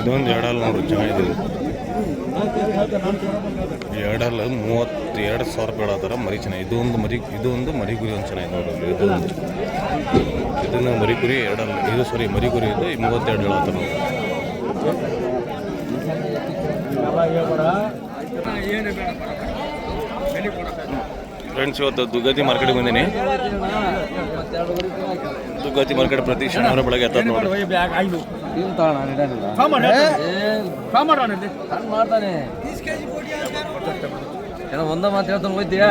ಇದೊಂದು ಎರಡಲ್ಲ ನೋಡ್ರಿ ಚೆನ್ನಾಗಿದೆ ಎರಡಲ್ಲ ಮೂವತ್ತೆರಡು ಸಾವಿರ ರೂಪಾಯಿ ಹೇಳತ್ತಾರ ಮರಿ ಚೆನ್ನಾಗಿ, ಇದೊಂದು ಮರಿ ಇದೊಂದು ಮರಿ ಗುರಿ ಒಂದು ಚೆನ್ನಾಗಿದೆ ನೋಡ್ರಿ ಇದೊಂದು. ಇದನ್ನು ಮರಿ ಕುರಿ ಎರಡಲ್ಲ, ಇದು ಸಾರಿ ಮರಿ ಕುರಿ ಇದು ಮೂವತ್ತೆರಡು ಹೇಳತ್ತಾರ ನೋಡ್ರಿ ಫ್ರೆಂಡ್ಸ್ ಇವತ್ತು ದುಗ್ಗತಿ ಮಾರ್ಕೆಟ್ಗೆ ಬಂದೀನಿ. ದುಗ್ಗತಿ ಮಾರ್ಕೆಟ್ ಪ್ರತಿ ಶನಿವಾರ ಬೆಳಗ್ಗೆ ಎತ್ತ ಏನೋ ಒಂದ ಮಾತು ಹೇಳ್ತಾನೆ ಹೋಯ್ತೀಯಾ?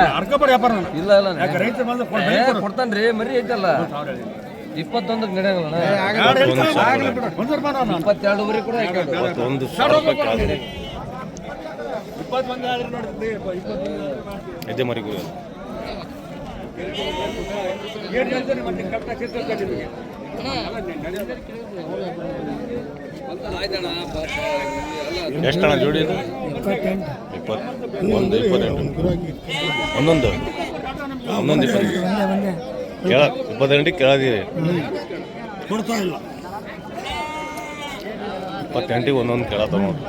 ಇಲ್ಲ ಇಲ್ಲ ಕೊಡ್ತಾನ್ರಿ ಮರಿ ಐತಲ್ಲ. ಇಪ್ಪತ್ತೊಂದಕ್ಕೆ ನಡೆಯಲ್ಲ ಇಪ್ಪತ್ತೆರಡುವರೆ ಕೂಡ ಒಂದು ಇದೇ ಸಾವಿರ. ಎಷ್ಟಣ್ಣ ಜೋಡಿ ಇಪ್ಪತ್ತು ಒಂದು ಇಪ್ಪತ್ತೆಂಟು. ಒಂದೊಂದು? ಒಂದೊಂದು ಇಪ್ಪತ್ತೆಂಟು. ಕೇಳ, ಇಪ್ಪತ್ತೆಂಟಿಗೆ ಇಲ್ಲ ಇಪ್ಪತ್ತೆಂಟಿಗೆ ಒಂದೊಂದು ಕೇಳತ್ತ ನೋಡಿ.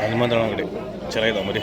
ಹನುಮಂತನ ಅಂಗಡಿ. ಚೆನ್ನಾಗಿದೆ ಮರಿ.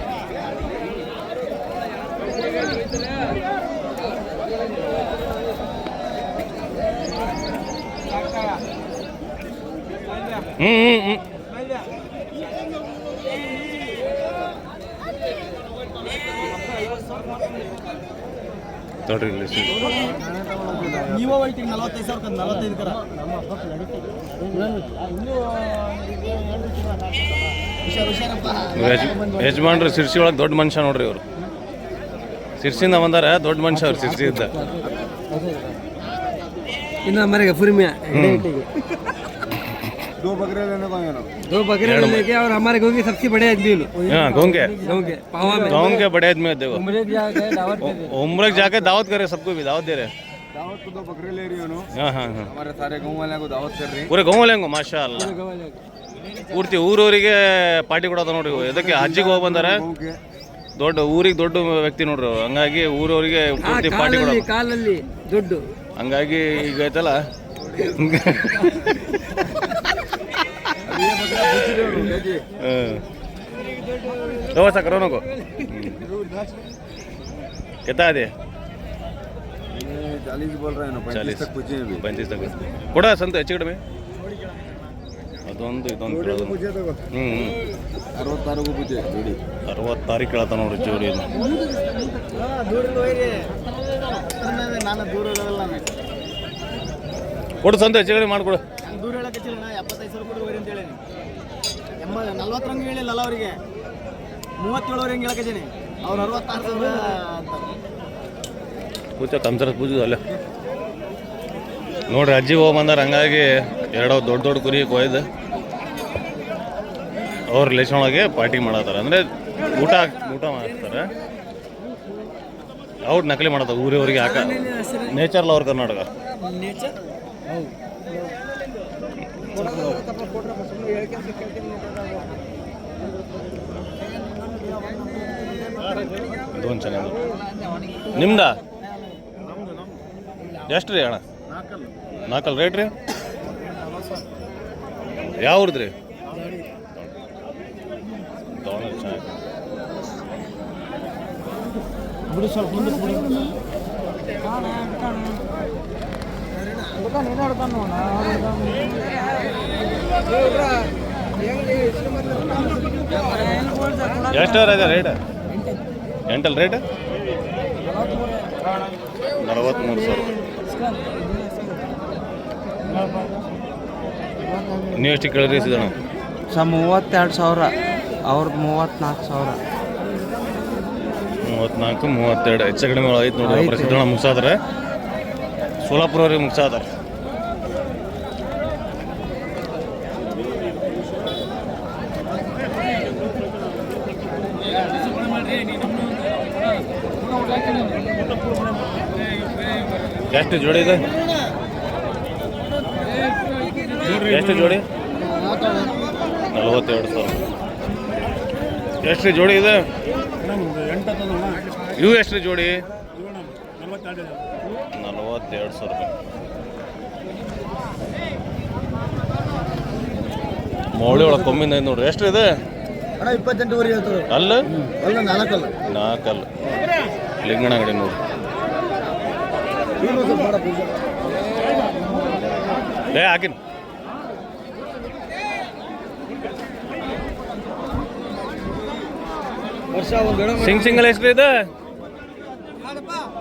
ಹ್ಞೂ ಹ್ಞೂ ಹ್ಞೂ ನೋಡ್ರಿ ಇಲ್ಲಿ ಸಿ- ನೀವು ವೈಟಿಂಗ್ ನಲವತ್ತೈದು ಸಾವಿರ ನಲವತ್ತೈದು ಕರ. ಹುಷಾರ್ ಹುಷಾರಪ್ಪ. ಯಜ- ಯಜಮಾನ್ರು ಸಿರ್ಸಿ ಒಳಗೆ ದೊಡ್ಡ ಮನುಷ್ಯ ನೋಡ್ರಿ ಇವರು. ಸಿರ್ಸಿಂದ ಬಂದಾರ ದೊಡ್ಡ ಮನುಷ್ಯ ಅವ್ರು ಇದ್ದ ಇನ್ನು ಮನೆಗೆ ಫುರ್ಮಿಯಾ दो बकरे लेने को आए ना दो बकरे लेके और हमारे गाँव के सबसे बड़े आदमी लोग हाँ गाँव के गाँव के पावा में गाँव के बड़े आदमी देखो उम्र भी आ गए दावत पे दे। उम्र जाके दावत करे सबको भी दावत दे रहे दावत को दो बकरे ले रही हो नो हाँ हाँ हाँ हमारे सारे गाँव वाले को दावत कर रही ಪೂರ ಗೌಮಲೆಂಗು ಮಾಶಾ ಅಲ್ಲ ಪೂರ್ತಿ ಊರೂರಿಗೆ ಪಾರ್ಟಿ ಕೊಡೋದು ನೋಡ್ರಿ ಇವು. ಎದಕ್ಕೆ ಹಜ್ಜಿಗೆ ಹೋಗಿ ಬಂದಾರ गाँव के ದೊಡ್ಡ ಊರಿಗೆ ದೊಡ್ಡ ವ್ಯಕ್ತಿ ನೋಡ್ರಿ ಅವ್ರು. ಹಂಗಾಗಿ ಊರವರಿಗೆ ಆ ಪೂರ್ತಿ ಪಾರ್ಟಿ ಕಾಲಲ್ಲಿ ಕೊಡೋದು ಕಾಲಲ್ಲಿ ದುಡ್ಡು ಹಂಗಾಗಿ ಈಗ ಐತಲ್ಲ હમ ઓસા કરો નકો કેટલા ಕೊಡ ಸಂತ ಹೆಚ್ಚು ಕಡಿಮೆ. ಅದೊಂದು ಇದೊಂದು ಹ್ಞೂ ಹ್ಞೂ ಅರವತ್ತಾರು ಪೂಜೆ ಅರವತ್ತು ತಾರೀಕು ಕೇಳತ್ತ ನೋಡ್ರಿ ಜೋಡಿ ನಾನು ದೂರ ನಾನು. ಕೊಡು ಸಂತ ಹೆಚ್ಚು ಕಡಿಮೆ ದೂರ ಹೇಳಕ್ಕೆ ಎಪ್ಪತ್ತೈದು ಸಾವಿರ ಅಂತ ನಲ್ವತ್ತರಂಗೆ ಹೇಳಿಲ್ಲಲ್ಲ ಅವರಿಗೆ? ಮೂವತ್ತೇಳುವರೆ ಹಂಗೆ ಹೇಳಕತ್ತೀನಿ? ಅವ್ರು ಅರವತ್ತಾರು ಸಾವಿರ ಅಂತ ಕೂತ ಕಂಸರ ಪೂಜೆ ಅಲ್ಲ. ನೋಡ್ರಿ ಅಜ್ಜಿ ಹೋಗಿ ಬಂದಾರ ಹಂಗಾಗಿ ಎರಡೋ ದೊಡ್ಡ ದೊಡ್ಡ ಕುರಿ ಕೊಯ್ದು ಅವ್ರ ರಿಲೇಷನ್ ಒಳಗೆ ಪಾರ್ಟಿ ಮಾಡತ್ತಾರ. ಅಂದ್ರೆ ಊಟ ಊಟ ಮಾಡ್ತಾರೆ. ಅವ್ರು ನಕಲಿ ಮಾಡತ್ತ ಊರಿವರಿಗೆ ಹಾಕ. ನೇಚರ್ ಅವ್ರ ಕರ್ನಾಟಕ. ನೇಚರ್ ಇದೊಂದು ಚೆನ್ನಾಗಿ ನಿಮ್ದ? ಎಷ್ಟು ರೀ ಅಣ್ಣ? ನಾಲ್ಕಲ್ ರೇಟ್ ರೀ? ಯಾವ ಊರ್ದು ರೀ ಎಷ್ಟು ರೇಟ್ ಎಂಟಲ್ ರೇಟ್? ನಲವತ್ತ್ಮೂರು ಸಾವಿರ. ನೀವು ಎಷ್ಟು ಕೇಳಿರಿ ಸಿದಣ ಸ ಮೂವತ್ತೆರಡು ಸಾವಿರ. ಅವ್ರದ್ದು ಮೂವತ್ತ್ನಾಲ್ಕು ಸಾವಿರ. ಮೂವತ್ತ್ನಾಲ್ಕು ಮೂವತ್ತೆರಡು. ಹೆಚ್ಚು ಕಡಿಮೆ ಐತೆ ನೋಡಿ ಸಿದ್ದಣ್ಣ ಮುಗಿಸಾದ್ರೆ. ಸೋಲಾಪುರವ್ರಿಗೆ ಮುಗಿಸಾದಾರ. ಎಷ್ಟು ಜೋಡಿ ಇದೆ? ಎಷ್ಟು ಜೋಡಿ? ನಲವತ್ತೆರಡು ಸಾವಿರ. ಎಷ್ಟು ರೀ ಜೋಡಿ ಇದೆ? ಇವು ಎಷ್ಟು ರೀ ಜೋಡಿ? ನಲವತ್ತೆರಡು ಸಾವಿರ ರೂಪಾಯಿ. ಮೌಳಿ ಒಳಗೆ ಕಮ್ಮಿನ ಐನೂರು ನೋಡ್ರಿ ಎಷ್ಟು ಇದೆ? ಅಲ್ಲ ನಾಲ್ಕಲ್ಲ. ಲಿಂಗಣ ಅಂಗಡಿ ನೋಡಿ ಲೇ ಹಾಕಿನ್. ವರ್ಷ ಒಂದು ಸಿಂಗ್ ಸಿಂಗಲ್ ಎಷ್ಟು ಇದು?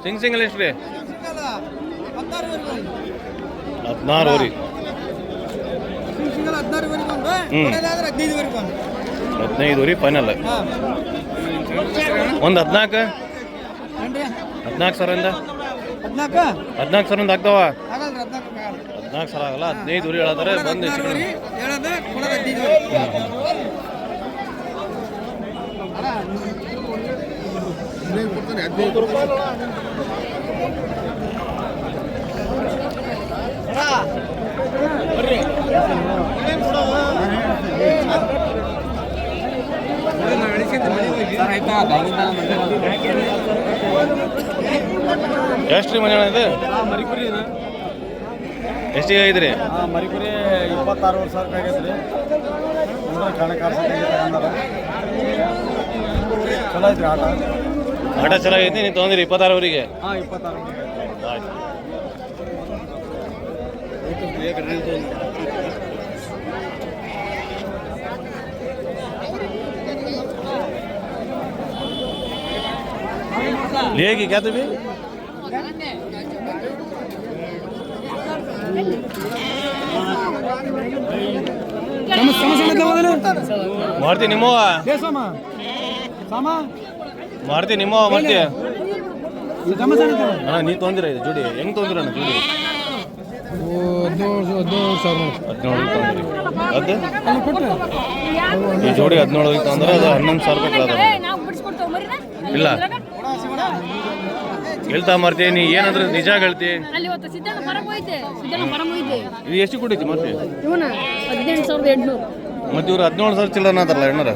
ಸಿಂಗ್ ಸಿಂಗಲ್ ಎಷ್ಟು ರೀ ಹದಿನಾರು ರೀ ಹದಿನೈದು ರೀ ಫೈನಲ್ ಒಂದು ಹದಿನಾಲ್ಕು? ಹದಿನಾಲ್ಕು ಸಾವಿರದಿಂದ? ಹದಿನಾಲ್ಕು? ಹದಿನಾಲ್ಕು ಸಾವಿರದಿಂದ ಆಗ್ತಾವ. ಆಗಲ್ರಿ ಹದಿನಾಲ್ಕು ಸಾವಿರ ಆಗಲ್ಲ. ಹದಿನೈದು ಊರಿ ಹೇಳಿದ್ರೆ ಬಂದು ಹದಿನೈದು ಎಷ್ಟು ರೀ ಮಂಜಾಣ ಇದು? ಮರಿಕುರಿ ಇದು. ಎಷ್ಟಿಗೆ ಐತ್ರಿ ಹಾಂ ಮರಿಕುರಿ ಇಪ್ಪತ್ತಾರು ವರ್ಷ ಆಗೈತೆ ರೀ ಅಂದ್ರೆ ಕಣ ಕಾರ್ಸಕ್ಕೆ ಚಲೋ ಐತ್ರಿ ಆಟ. ಆಟ ಚೆನ್ನಾಗೈತಿ ನೀವು ತೊಗೊಂಡಿರಿ ಇಪ್ಪತ್ತಾರವರಿಗೆ? ಹಾಂ ಇಪ್ಪತ್ತಾರು ಆಯ್ತು. लेगी क्या तुम्हें ಮಾರ್ತಿ ನಿಮ್ಮವ ಸಾಮ ಸಾಮ ಮಾರ್ತಿ ನಿಮ್ಮವ ಮಾರ್ತಿ ಜಮ ಅಣ್ಣ ನೀ ತೊಂದಿರ ಇದು ಜೋಡಿ ಹೆಂಗ್ ತೊಂದಿರಣ್ಣ ಜೋಡಿ ಹದಿನೇಳು ಹದಿನೇಳು ಸಾವಿರ ಹದಿನೇಳು ತೊಂದಿರಿ ಅದು ಈ ಜೋಡಿ ಹದಿನೇಳು ತೊಂದ್ರೆ ಅದು ಹನ್ನೊಂದು ಸಾವಿರ ರೂಪಾಯಿ ಕೇಳೋದು ನಾವು ಬಿಡಿಸ್ಕೊಡ್ತೇವೆ ಮರಿನ ಇಲ್ಲ ಹೇಳ್ತಾ ಮಾಡ್ತೀಯ ನೀ ಏನಾದ್ರು ನಿಜ ಹೇಳ್ತಿ? ಅಲ್ಲಿ ಇವತ್ತು ಸಿದ್ದಣ್ಣ ಪರಮ ಹೋಯ್ತೆ ಸಿದ್ದಣ್ಣ ಪರಮ ಹೋಯ್ತೆ ಇದು ಎಷ್ಟು ಕೊಡೈತಿ ಮತ್ತೆ? ಇವನ ಹದಿನೆಂಟು ಸಾವಿರದ ಎಂಟುನೂರು. ಮತ್ತೆ ಇವ್ರು ಹದಿನೇಳು ಸಾವಿರ ಚಿಲ್ಲರ ಅಂತಾರಲ್ಲ ಎಣ್ಣರ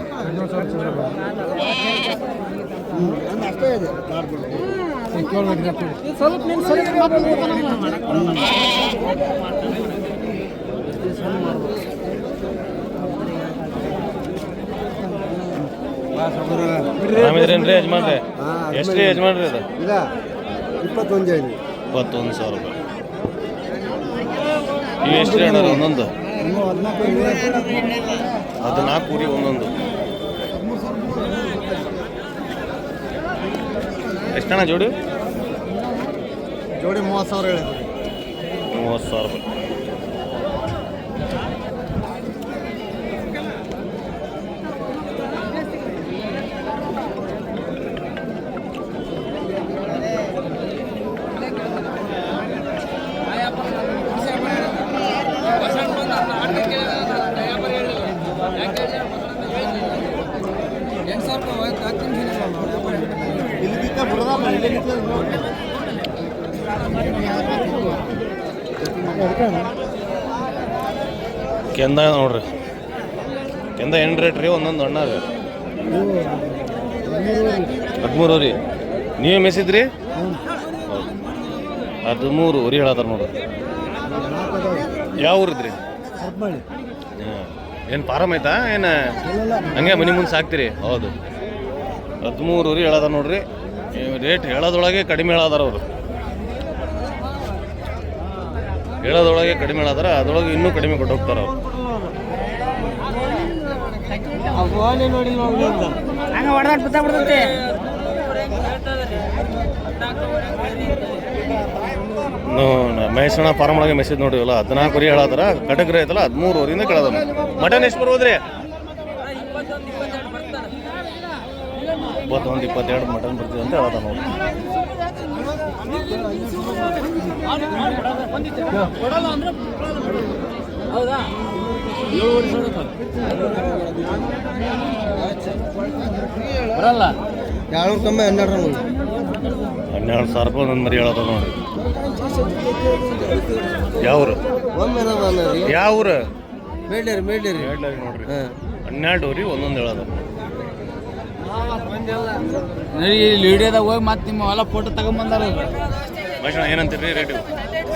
ಯಜಮಾನ್ರಿ ಎಷ್ಟು ರೀ ಯಜಮಾನ್ರಿ. ಅದು ಇಪ್ಪತ್ತೊಂದು ಐದು ಇಪ್ಪತ್ತೊಂದು ಸಾವಿರ ರೂಪಾಯಿ. ಇವು ಎಷ್ಟು ರೀ ಅಣ್ಣ ಒಂದೊಂದು? ಹದಿನಾಲ್ಕು ಕುರಿ ಒಂದೊಂದು. ಎಷ್ಟಣ್ಣ ಜೋಡಿ? ಜೋಡಿ ಮೂವತ್ತು ಸಾವಿರ ಹೇಳಿದ್ರು. ಮೂವತ್ತು ಸಾವಿರ ರೂಪಾಯಿ ಇಲ್ಲಿ ಬಿತ್ತ ಬಿಡೋದಲ್ಲ ಇಲ್ಲೇ ನಿಂತ್ಕೊಳ್ಳಿ ನೋಡಿ. ಕೆಂದ ನೋಡ್ರಿ. ಕೆಂದ ಏನು ರೇಟ್ ರೀ? ಒಂದೊಂದು ಅಣ್ಣ ಹದಿಮೂರು ರೀ. ನೀವೇ ಮೆಸಿದ್ರಿ ಹದಿಮೂರು ಉರಿ ಹೇಳತ್ತಾರ ನೋಡ್ರಿ. ಯಾವ ಊರಿದ್ರಿ? ಏನು ಫಾರಮ್ ಐತಾ? ಏನು? ಹಂಗೆ ಮನೆ ಮುಂದೆ ಸಾಕ್ತೀರಿ? ಹೌದು. ಹದಿಮೂರು ಉರಿ ಹೇಳದ ನೋಡ್ರಿ. ರೇಟ್ ಹೇಳೋದ್ರೊಳಗೆ ಕಡಿಮೆ ಹೇಳದಾರ ಅವರು. ಹೇಳೋದ್ರೊಳಗೆ ಕಡಿಮೆ ಹೇಳದಾರ ಅದ್ರೊಳಗೆ ಇನ್ನೂ ಕಡಿಮೆ ಕೊಟ್ಟು ಹೋಗ್ತಾರೆ ಅವ್ರು. ಹಂಗ ಹೊಡೆದಾಟ ಬಿತ್ತ ಬಿಡ್ತೈತೆ. ಮಹೇಶಣ್ಣ ಫಾರ್ಮ್ ಒಳಗೆ ಮೆಸೇಜ್ ನೋಡಿವಲ್ಲ ಹದಿನಾಲ್ಕು ವರೆ ಹೇಳತ್ತಾರ ಕಟಗ್ರಿ ಐತಲ್ಲ ಹದಿಮೂರು ವರೆಯಿಂದ ಕೇಳದ ಮಟನ್ ಎಷ್ಟು ಬರ್ಬೋದ್ರಿ ಇಪ್ಪತ್ತೊಂದು ಇಪ್ಪತ್ತೆರಡು ಮಟನ್ ಬರ್ತೀವಿ ಅಂತ ಹೇಳದ ನೋಡಿ ಬರಲ್ಲ ಏಳ್ನೂರ ತೊಂಬೈ ಹನ್ನೆರಡು ಹನ್ನೆರಡು ಸಾವಿರ ರೂಪಾಯಿ ಒಂದೊಂದು ಮರಿ ಹೇಳತ್ತ ನೋಡಿ. ಯಾವ್ರು? ಯಾವ್ರು? ಮೇಡ್ಲೇರಿ ಮೇಡ್ಲೇರಿ ನೋಡ್ರಿ. ಹನ್ನೆರಡು ರೀ ಒಂದೊಂದು ಹೇಳೋದು. ವಿಡಿಯೋದಾಗ ಹೋಗಿ ಮತ್ತೆ ನಿಮ್ಮ ಹೊಲ ಫೋಟೋ ತಗೊಂಬಂದಾರ ಏನಂತೀರಿ ರೇಟ್?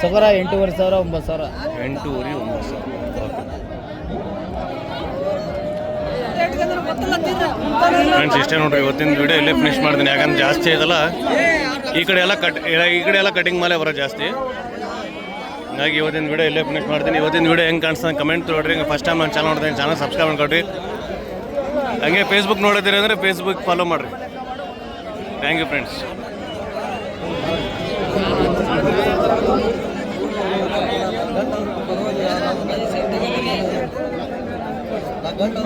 ಸಗರ ಎಂಟೂವರೆ ಸಾವಿರ ಒಂಬತ್ತು ಸಾವಿರ. ಎಂಟೂವರೆ ಒಂಬತ್ತು ಸಾವಿರ. ಫ್ರೆಂಡ್ಸ್ ಇಷ್ಟೇ ನೋಡ್ರಿ, ಇವತ್ತಿನ ವಿಡಿಯೋ ಇಲ್ಲೇ ಫಿನಿಶ್ ಮಾಡ್ತೀನಿ. ಯಾಕಂದ್ರೆ ಜಾಸ್ತಿ ಇದಲ್ಲ, ಈ ಕಡೆ ಎಲ್ಲ ಕಟ್ ಈ ಕಡೆ ಎಲ್ಲ ಕಟಿಂಗ್ ಮೇಲೆ ಬರೋ ಜಾಸ್ತಿ. ಹಾಗಾಗಿ ಇವತ್ತಿನ ವಿಡಿಯೋ ಇಲ್ಲೇ ಫಿನಿಶ್ ಮಾಡ್ತೀನಿ. ಇವತ್ತಿನ ವಿಡಿಯೋ ಹೆಂಗೆ ಕಾಣಿಸ್ತಾನೆ ಕಮೆಂಟ್ ನೋಡ್ರಿ. ಫಸ್ಟ್ ಟೈಮ್ ನಾನು ಚಾನಲ್ ನೋಡ್ತೀನಿ ಚಾನಲ್ ಸಬ್ಸ್ಕ್ರೈಬ್ ಮಾಡ್ಕೊಡ್ರಿ ಹಾಗೆ ಫೇಸ್ಬುಕ್ ನೋಡಿದ್ದೀರಿ ಅಂದರೆ ಫೇಸ್ಬುಕ್ ಫಾಲೋ ಮಾಡಿರಿ. ಥ್ಯಾಂಕ್ ಯು ಫ್ರೆಂಡ್ಸ್ ಗಂಡು